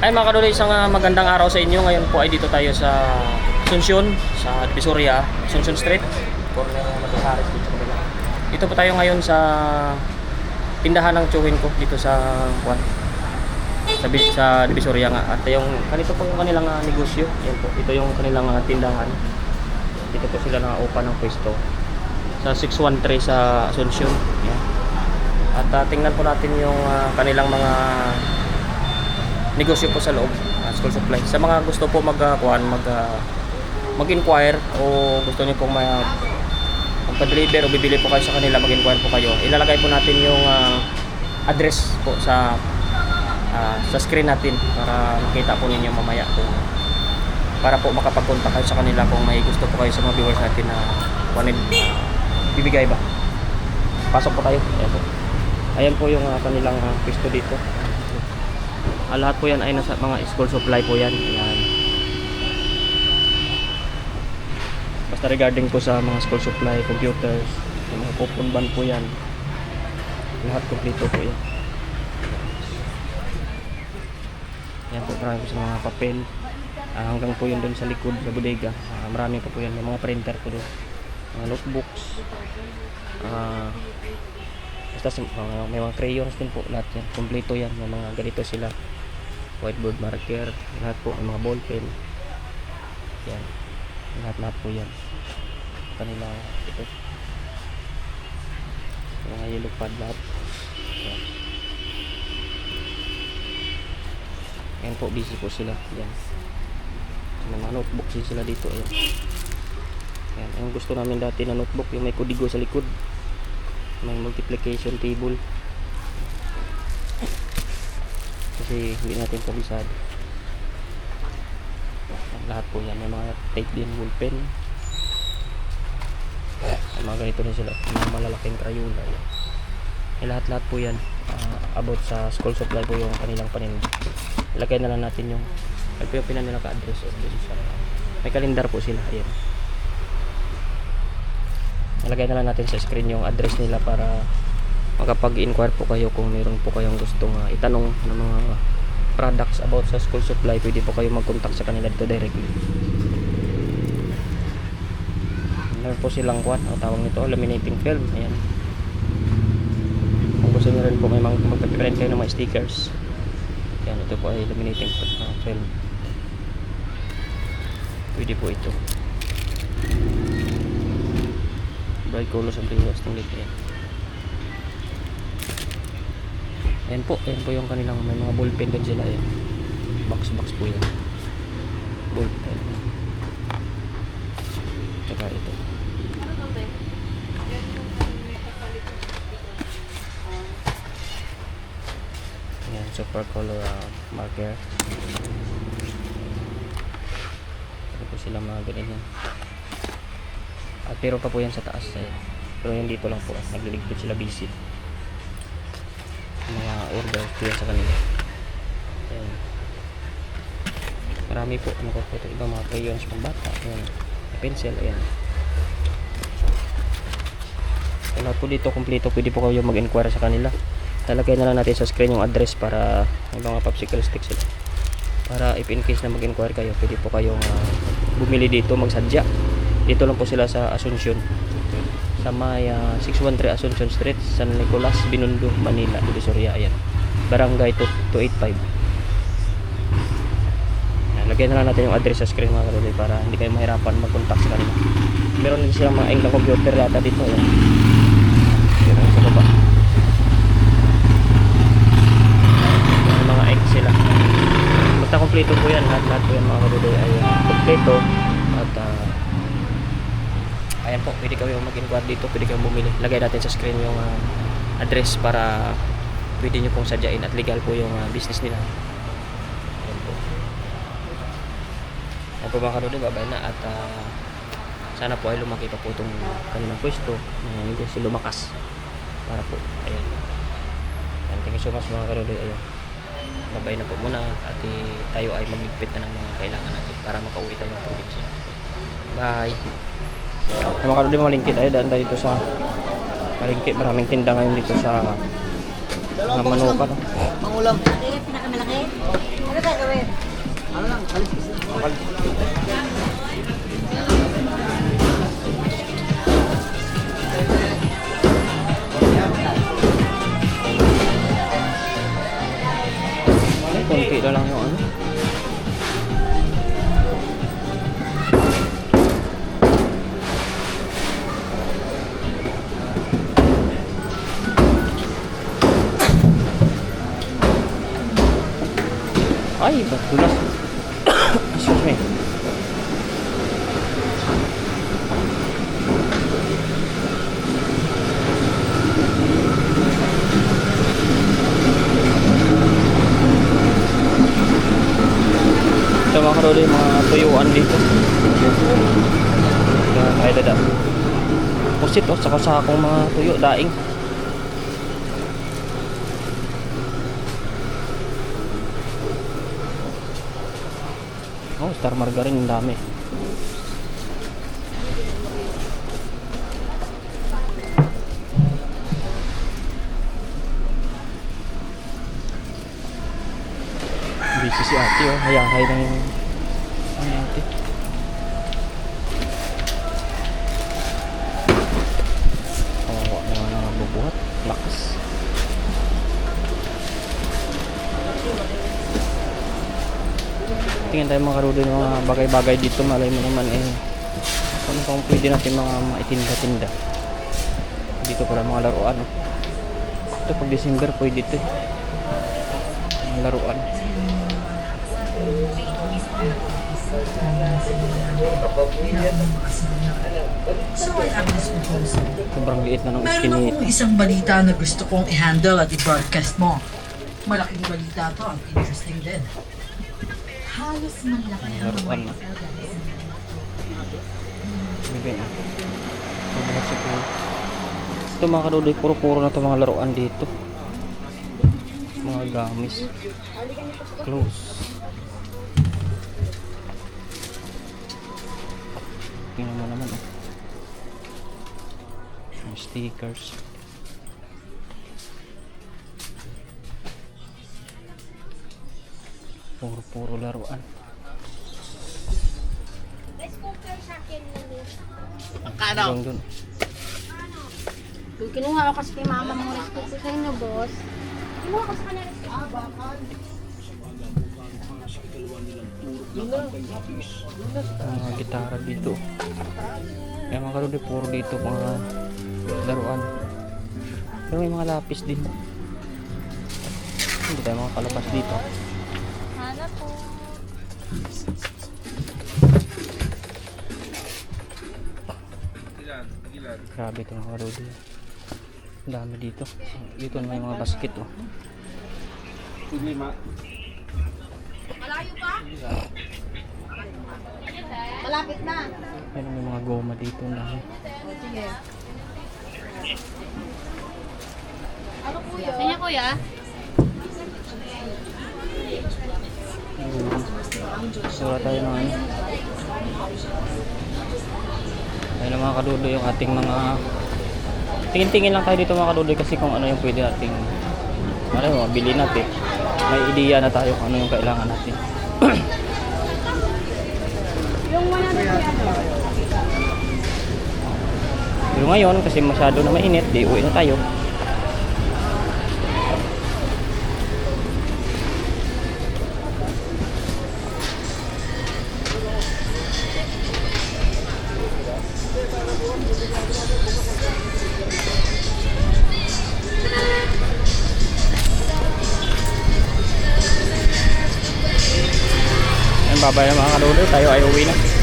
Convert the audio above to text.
Ay mga kaduloy, isang ah, magandang araw sa inyo. Ngayon po ay dito tayo sa Asuncion, sa Divisoria, Asuncion Street. Corner ng Matasares dito kabila. Dito po tayo ngayon sa tindahan ng chewin ko dito sa Juan. Sa, sa Divisoria nga. At yung, kanito po yung kanilang ah, negosyo. Yan po. Ito yung kanilang ah, tindahan. Dito po sila nakaupa ng pwesto. Sa 613 sa Asuncion. Yan. At ah, tingnan po natin yung ah, kanilang mga negosyo po sa loob, uh, school supply. Sa mga gusto po mag uh, mag uh, mag-inquire o gusto niyo pong may magpa-deliver o bibili po kayo sa kanila, mag-inquire po kayo. Ilalagay po natin yung uh, address po sa uh, sa screen natin para makita po ninyo mamaya kung para po makapagpunta kayo sa kanila kung may gusto po kayo sa mga viewers natin na kuhanin, uh, bibigay ba. Pasok po tayo. Ayan po. Ayan po yung uh, kanilang uh, pwesto dito. Ah, lahat po yan ay nasa mga school supply po yan. Ayan. Basta regarding po sa mga school supply, computers, yung mga pupunban po yan. Lahat kompleto po yan. Yan po, marami po sa mga papel. Ah, hanggang po yun doon sa likod, sa bodega. Ah, marami pa po yan, may mga printer po doon. Mga notebooks. Ah, basta mga- may mga crayons din po lahat yan. Kompleto yan, may mga ganito sila whiteboard marker, lahat po, may mga ballpen. Yan. Lahat-lahat po yan. Kanila, ito. Mga yellow pad lahat. Yan. Yan po, busy po sila. Yan. May mga notebook sila dito. Yan. Yan. Ang gusto namin dati na notebook, yung may kudigo sa likod. May multiplication table. kasi hindi natin kabisado lahat po yan may mga tape din ballpen may mga ganito din sila mga malalaking crayola. May lahat lahat po yan ah, about sa school supply po yung kanilang paninda ilagay na lang natin yung yung pinanila ka-address may kalendar po sila ayan ilagay na lang natin sa screen yung address nila para makapag-inquire po kayo kung meron po kayong gustong uh, itanong ng mga products about sa school supply pwede po kayo mag-contact sa kanila dito directly. Meron po silang kwan ang tawag nito laminating film ayan. Kung gusto nyo rin po may mga magpaprint kayo ng mga stickers. Yan ito po ay laminating uh, film. Pwede po ito bright colors ang pinwas ng yan Ayan po, ayan po yung kanilang may mga ballpen din sila ayan. Box box po yan. Ballpen. Tsaka ito. Ayan, super color uh, marker. Ito po sila mga ganyan. At pero pa po yan sa taas. Ayan. Pero yan dito lang po. Nagliligpit sila visit mga order po yan sa kanila Ayan. marami po ano po ito iba mga crayons pang bata ayan. pencil ayan lahat po dito kompleto pwede po kayo mag-inquire sa kanila talagay na lang natin sa screen yung address para may mga popsicle sticks sila para if in case na mag-inquire kayo pwede po kayong ah, bumili dito magsadya dito lang po sila sa Asuncion sa may ah, 613 Asuncion Street, San Nicolas, Binondo, Manila, Divisoria. Ayan. Barangay 285. Ayan, lagyan na lang natin yung address sa screen mga kalulay para hindi kayo mahirapan mag-contact sa kanila. Meron din silang mga England computer yata dito. Ayan. Meron sa baba. May mga egg sila. Basta kompleto po yan. Lahat-lahat po yan mga kalulay. Ayan. Kompleto. Ayan po, pwede kayo mag-inquire dito, pwede kayong bumili. Lagay natin sa screen yung ah, address para pwede nyo pong sadyain at legal po yung ah, business nila. Ayan po. Ayan po mga kanuli, babay na at ah, sana po ay lumaki pa po itong kanilang pwesto hindi sila lumakas para po, ayan. Ayan, thank you so much mga kanuli, ayan. Babay na po muna at eh, tayo ay magligpit na ng mga kailangan natin para makauwi tayo ng probinsya. Bye! Ay, mga kaluli mga lingkit, ay daan dito sa palengke. Maraming tinda ngayon dito sa mga manukan. Mangulam. Ito yung pinakamalaki. Ano ba? rin. Konti na lang yung ano. Me. Ito mga karoli, mga tuyuan dito. Tayo dada. Pusit oh, saka sakong mga tuyo, daing. Oh, star margarine, ang dami. Busy si ate oh, hayahay lang yung ano ate. Kawawa naman ang bubuhat. Lakas. Tingnan tayo mga karudo ng mga bagay-bagay dito. Malay mo naman eh. Ano pang pwede natin mga maitinda-tinda. Dito pala mga laruan. Oh. Ito pag December pwede ito eh. Mga laruan. Sobrang liit na ng Meron skinny. akong isang balita na gusto kong i-handle at i-broadcast mo. Malaking balita to interesting din. Halos malaki ang Laruan na. Bibig na. Sobrang siguro. Ito mga kaduloy, puro-puro na ito mga laruan dito. Mga gamis. Close. Tingnan mo naman. Mga stickers. Puro-puro laruan. Hanggang dun. Kung kinuha ko kasi kay mama mo rice cooker sa inyo, boss. Kinuha ko sa kanila rice cooker. mga gitara dito. May mga kaluli puro dito mga laruan. Pero may mga lapis din. Hindi tayo makakalabas dito. Po. Grabe ito mga. Ang dami dito. Dito na may mga basket oh. Malapit na. Ayun may mga goma dito. Dami. Sige. Ano po yun? Kanya kuya? Sura tayo ng ano. Ayun mga kadulo yung ating mga tingin-tingin lang tayo dito mga kadulo kasi kung ano yung pwede nating ano yung mabili natin. May ideya na tayo kung ano yung kailangan natin. Yung 100 kuya. Pero ngayon kasi masyado na mainit, di uwi na tayo. Ayun, babay na mga kadulo, tayo ay uwi na.